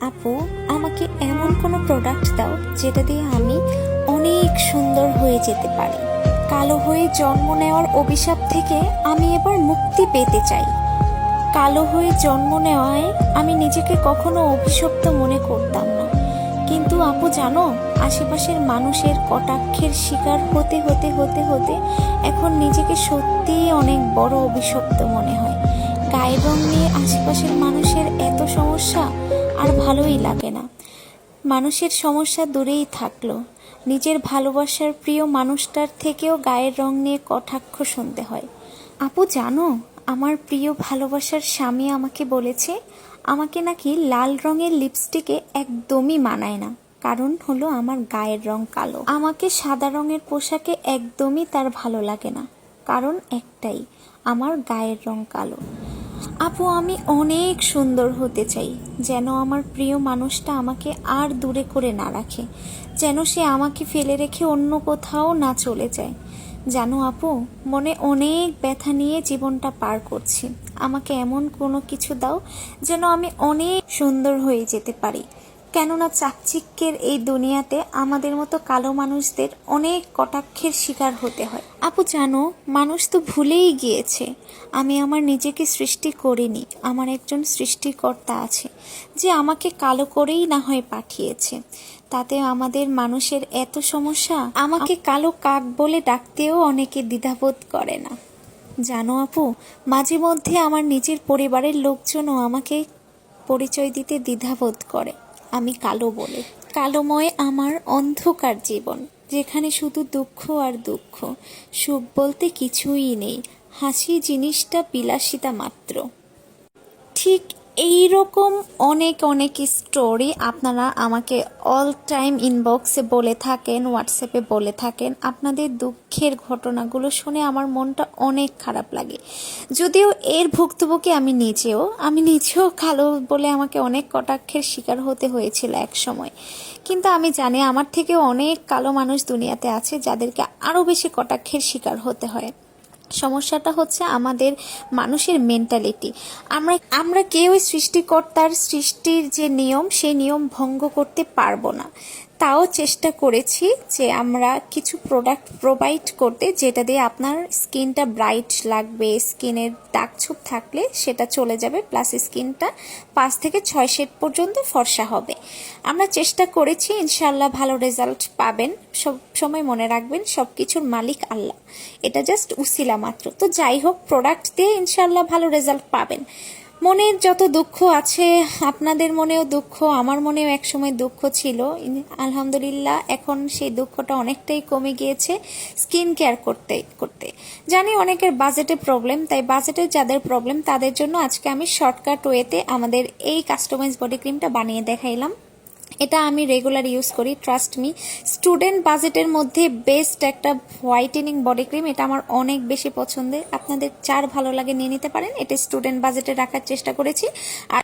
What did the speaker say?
আপু, আমাকে এমন কোনো প্রোডাক্ট দাও যেটা দিয়ে আমি অনেক সুন্দর হয়ে যেতে পারি। কালো হয়ে জন্ম নেওয়ার অভিশাপ থেকে আমি এবার মুক্তি পেতে চাই। কালো হয়ে জন্ম নেওয়ায় আমি নিজেকে কখনো অভিশপ্ত মনে করতাম না। কিন্তু আপু, জানো, আশেপাশের মানুষের কটাক্ষের শিকার হতে হতে হতে হতে এখন নিজেকে সত্যিই অনেক বড় অভিশপ্ত মনে হয়। গায়ের রং নিয়ে আশেপাশের মানুষের এত সমস্যা আর ভালোই লাগে না। মানুষের সমস্যা দূরেই থাকল। নিজের ভালোবাসার প্রিয় মানুষটার থেকেও গায়ের রং নিয়ে কটাক্ষ শুনতে হয়। আপু, জানো, আমার প্রিয় ভালোবাসার স্বামী আমাকে বলেছে, আমাকে নাকি লাল রঙের লিপস্টিকে একদমই মানায় না। কারণ হলো আমার গায়ের রং কালো। আমাকে সাদা রঙের পোশাকে একদমই তার ভালো লাগে না। কারণ একটাই, আমার গায়ের রং কালো। আপু, আমি অনেক সুন্দর হতে চাই, যেন আমার প্রিয় মানুষটা আমাকে আর দূরে করে না রাখে, যেন সে আমাকে ফেলে রেখে অন্য কোথাও না চলে যায়। জানো আপু, মনে অনেক ব্যথা নিয়ে জীবনটা পার করছি। আমাকে এমন কোনো কিছু দাও, যেন আমি অনেক সুন্দর হয়ে যেতে পারি। কেননা চাকচিক্যের এই দুনিয়াতে আমাদের মতো কালো মানুষদের অনেক কটাক্ষের শিকার হতে হয়। আপু জানো, মানুষ তো ভুলেই গিয়েছে। আমি আমার নিজেকে সৃষ্টি করিনি। আমার একজন সৃষ্টিকর্তা আছে, যে আমাকে কালো করেই না হয় পাঠিয়েছে। তাতে আমাদের মানুষের এত সমস্যা, আমাকে কালো কাক বলে ডাকতেও অনেকে দ্বিধাবোধ করে না। জানো আপু, মাঝে মধ্যে আমার নিজের পরিবারের লোকজনও আমাকে পরিচয় দিতে দ্বিধাবোধ করে। আমি কালো বলে। কালোময় আমার অন্ধকার জীবন, যেখানে শুধু দুঃখ আর দুঃখ। সুখ বলতে কিছুই নেই, হাসি জিনিসটা বিলাসিতা মাত্র। ঠিক এই রকম অনেক অনেক স্টোরি আপনারা আমাকে অল টাইম ইনবক্সে বলে থাকেন হোয়াটসঅ্যাপে বলে থাকেন। আপনাদের দুঃখের ঘটনাগুলো শুনে আমার মনটা অনেক খারাপ লাগে। যদিও এর ভুক্তভোগী আমি নিজেও আমি নিজেও কালো বলে আমাকে অনেক কটাক্ষের শিকার হতে হয়েছিল এক সময়। কিন্তু আমি জানি আমার থেকে অনেক কালো মানুষ দুনিয়াতে আছে যাদেরকে আরও বেশি কটাক্ষের শিকার হতে হয়। সমস্যাটা হচ্ছে আমাদের মানুষের মেন্টালিটি আমরা আমরা কেউই সৃষ্টিকর্তার সৃষ্টির যে নিয়ম, সেই নিয়ম ভঙ্গ করতে পারব না। তাও চেষ্টা করেছি যে আমরা কিছু প্রোডাক্ট প্রোভাইড করতে, যেটা দিয়ে আপনার স্কিনটা ব্রাইট লাগবে, স্কিনের দাগছোপ থাকলে সেটা চলে যাবে প্লাস স্কিনটা পাঁচ থেকে ছয় শেড পর্যন্ত ফর্সা হবে। আমরা চেষ্টা করেছি ইনশাল্লাহ ভালো রেজাল্ট পাবেন। সব সময় মনে রাখবেন সব কিছুর মালিক আল্লাহ। এটা জাস্ট উসিলা মাত্র। তো যাই হোক প্রোডাক্ট দিয়ে ইনশাল্লাহ ভালো রেজাল্ট পাবেন। মনের যত দুঃখ আছে, আপনাদের মনেও দুঃখ, আমার মনেও একসময় দুঃখ ছিল। আলহামদুলিল্লাহ, এখন সেই দুঃখটা অনেকটাই কমে গিয়েছে স্কিন কেয়ার করতে করতে। জানি অনেকের বাজেটে প্রবলেম, তাই বাজেটে যাদের প্রবলেম, তাদের জন্য আজকে আমি শর্টকাট ওয়েতে আমাদের এই কাস্টমাইজ বডি ক্রিমটা বানিয়ে দেখাইলাম। এটা আমি রেগুলার ইউজ করি ট্রাস্ট মি স্টুডেন্ট বাজেটের মধ্যে বেস্ট একটা হোয়াইটেনিং বডি ক্রিম এটা আমার অনেক বেশি পছন্দের। আপনাদের চার ভালো লাগে নিয়ে নিতে পারেন, এটা স্টুডেন্ট বাজেটে রাখার চেষ্টা করেছি। আর